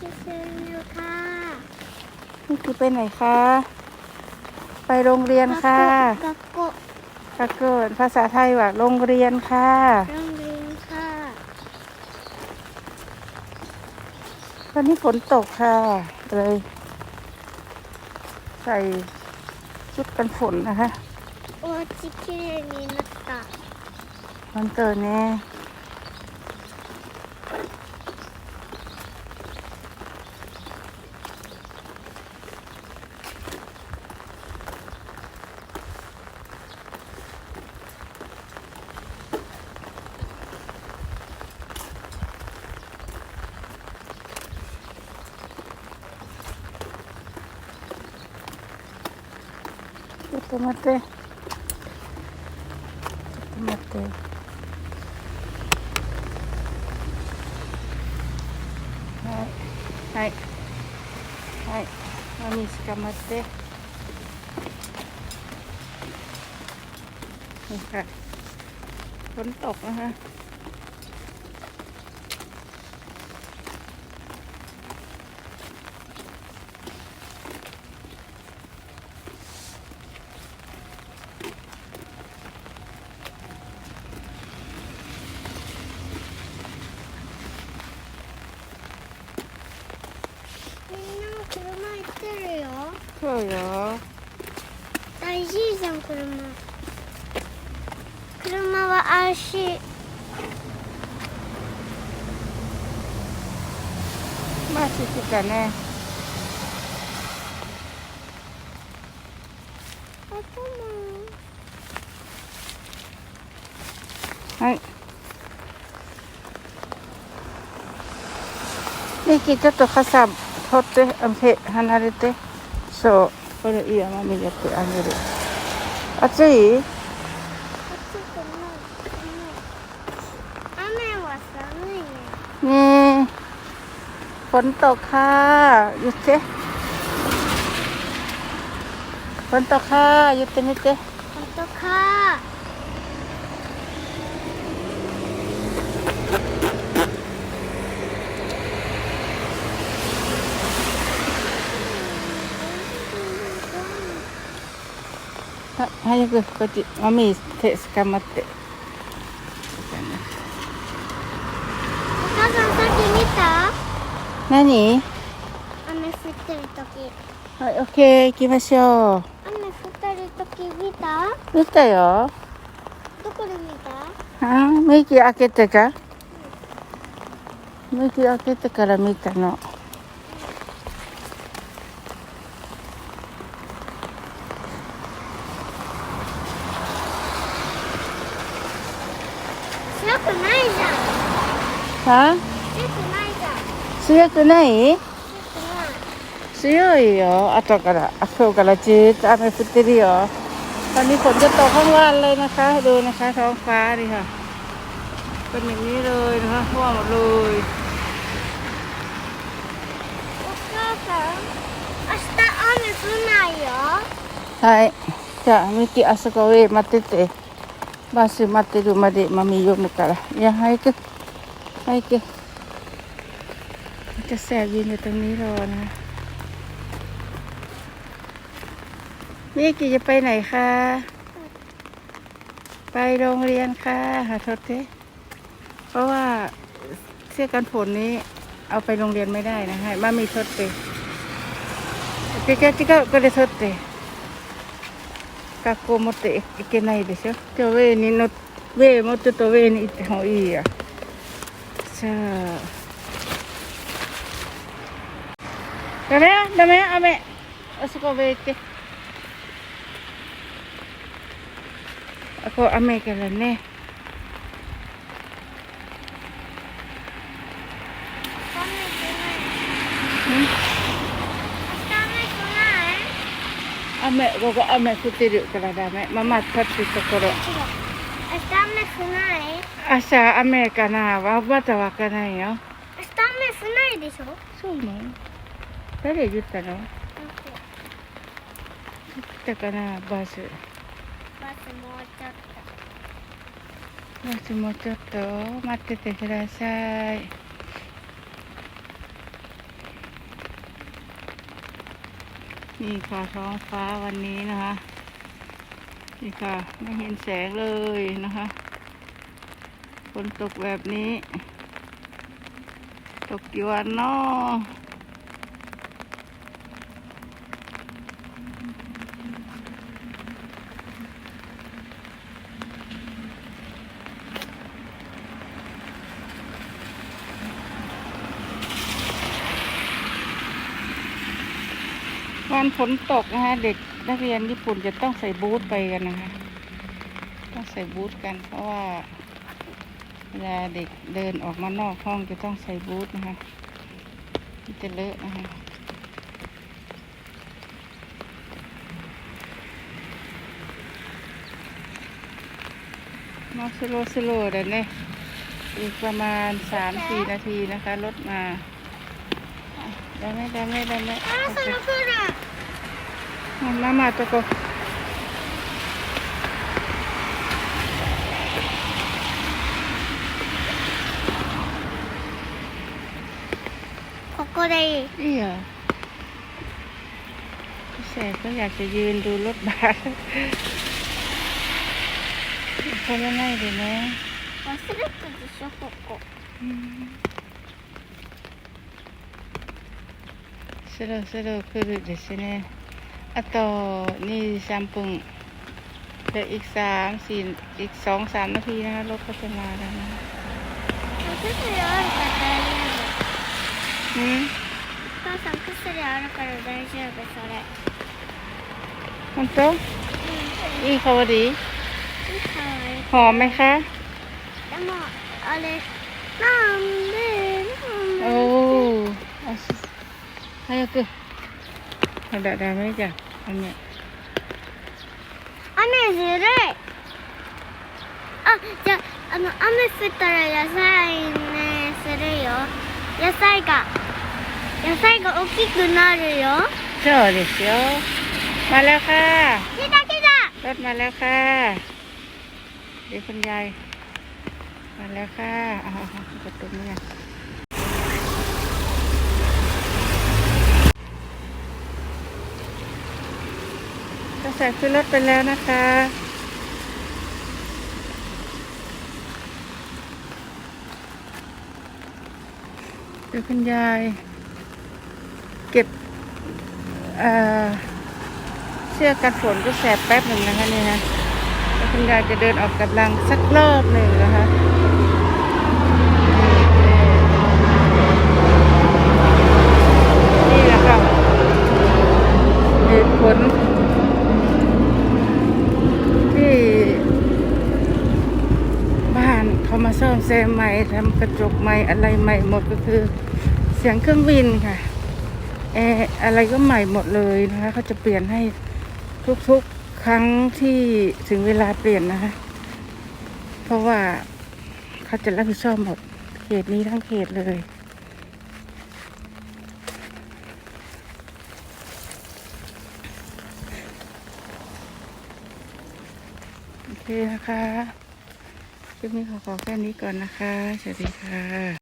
กินเซเร็วค่ะมิกิไปไหนคะ ไปโรงเรียนค่ะกะโกะกะกิภาษาไทยว่าโรงเรียนค่ะ โรงเรียนค่ะวันนี้ฝนตกค่ะ เลย ใส่ชุดกันฝนนะคะโอ้จิคิเรมิมาตะมันเกิดแน่ と待って。ちょっと待って。はい。はい。はい。マミ捕まって。นี่ค่ะฝนตกนะคะ うよ。大事じゃん車車は足まあ、静かね。はい。ミキ、ちょっと傘取って、離れて。そう。これいいよ、マミやってあげる。暑い暑くない雨は寒いねねえ。ฝนตกค่ะหยุดเถฝนตกค่ะหยุดてみて。本当 早くこっちマミー手捕まって。お母さんさっき見た？何？雨降ってる時。はいオッケー行きましょ雨降ってる時見た？う見たよ。どこで見た？あーミキ開けてか？ミキ開けてから見たのは強くないじゃん強くない強くない強いよ後からあ今日からじーっと雨降ってるよตอนนี้ฝนจะตกทั้งวันเลยนะคะ ดูนะคะท้องฟ้าดิค่ะ เป็นอย่างนี้เลยนะคะท่วมหมดเลย お母さん明日雨降んないよはい。じゃあ、ミキ、あそこ上待ってて。バス待ってるまでマミ読むから。いや、早く。 早く。จะแสบยืนอยู่ตรงนี้รอนะมิกิจะไปไหนคะ ไปโรงเรียนค่ะ หาโทษเทเพราะว่าเสื้อกันฝนนี้ เอาไปโรงเรียนไม่ได้นะให้มามีโทษเตจิกาจิกาก็เลยโทษเต 学校持っていけないでしょじゃあ上にの上もうちょっと上に行ってもいいや さあ。ダメよダメよ雨。あそこ上行って。あこう雨からね。雨来ない。明日雨降ってるからダメ。ママ立ってるところ明日雨かな？わまたわかないよ。明日雨しないでしょ？そうね。誰言ったの？言たかなバス。バスもうちょっと。バスもうちょっと。待っててください。นี่ค่ะท้องฟ้าวันนี้นะคะ นี่ค่ะ ไม่เห็นแสงเลยนะคะฝนตกแบบนี้ ตกกี่วันเนาะวันฝนตกนะคะเด็ก นักเรียนญี่ปุ่นจะต้องใส่บูทไปกันนะคะ ต้องใส่บูทกัน เพราะว่าเวลาเด็กเดินออกมานอกห้องจะต้องใส่บูทนะคะมันจะเลอะนะคะมาสโลสโลเดี๋ยวนี้อีกประมาณสามสี่นาทีนะคะ รถมาได้ไหมได้ไหมได้ไหม あそろそろ มามามาตัวก็ ここでいい นี่เหรอพี่แสบก็อยากจะยืนดูรถบัสเขายังไงดีนะ 忘れたでしょここスロースロー来るですね。 あと2、3分でอีกสามสี่อีกสองสามนาทีนะคะรถก็จะมาแล้วนะ 薬あるから大丈 อืม 夫お母さん薬あるから大丈夫それ มันโตะอีเขาวดี いいかわいい หอมไหมคะ でもあれなんでなんで โอ้เอาสิให้กู เอาได้ได้ไหมจ๊ะอันเนี้ย 雨ずるいあじゃああの雨降ったら野菜ねするよ野菜が野菜が大きくなるよ เจ้าเด็กเดี๋ยวมาแล้วค่ะ 来た来た รถมาแล้วค่ะ เดี๋ยวคุณยายมาแล้วค่ะเอาเอาเอาประตูนี้กัน ก็ใส่ขึ้นรถไปแล้วนะคะเดี๋ยวคุณยาย เก็บเอ่อเสื้อกันฝนก็แสบแป๊บหนึ่งนะคะนี่นะแล้วคุณยายจะเดินออกกำลังสักรอบหนึ่งนะคะนี่แหละค่ะเหตุผลที่บ้าน เขามาซ่อมแซมใหม่ทำกระจกใหม่อะไรใหม่หมดก็คือ เสียงเครื่องบินค่ะแอร์อะไรก็ใหม่หมดเลยนะคะเขาจะเปลี่ยนให้ทุกๆครั้งที่ถึงเวลาเปลี่ยนนะคะ เพราะว่าเขาจะรับผิดชอบหมดเขตนี้ทั้งเขตเลยโอเคนะคะ คลิปนี้ขอขอแค่นี้ก่อนนะคะ สวัสดีค่ะ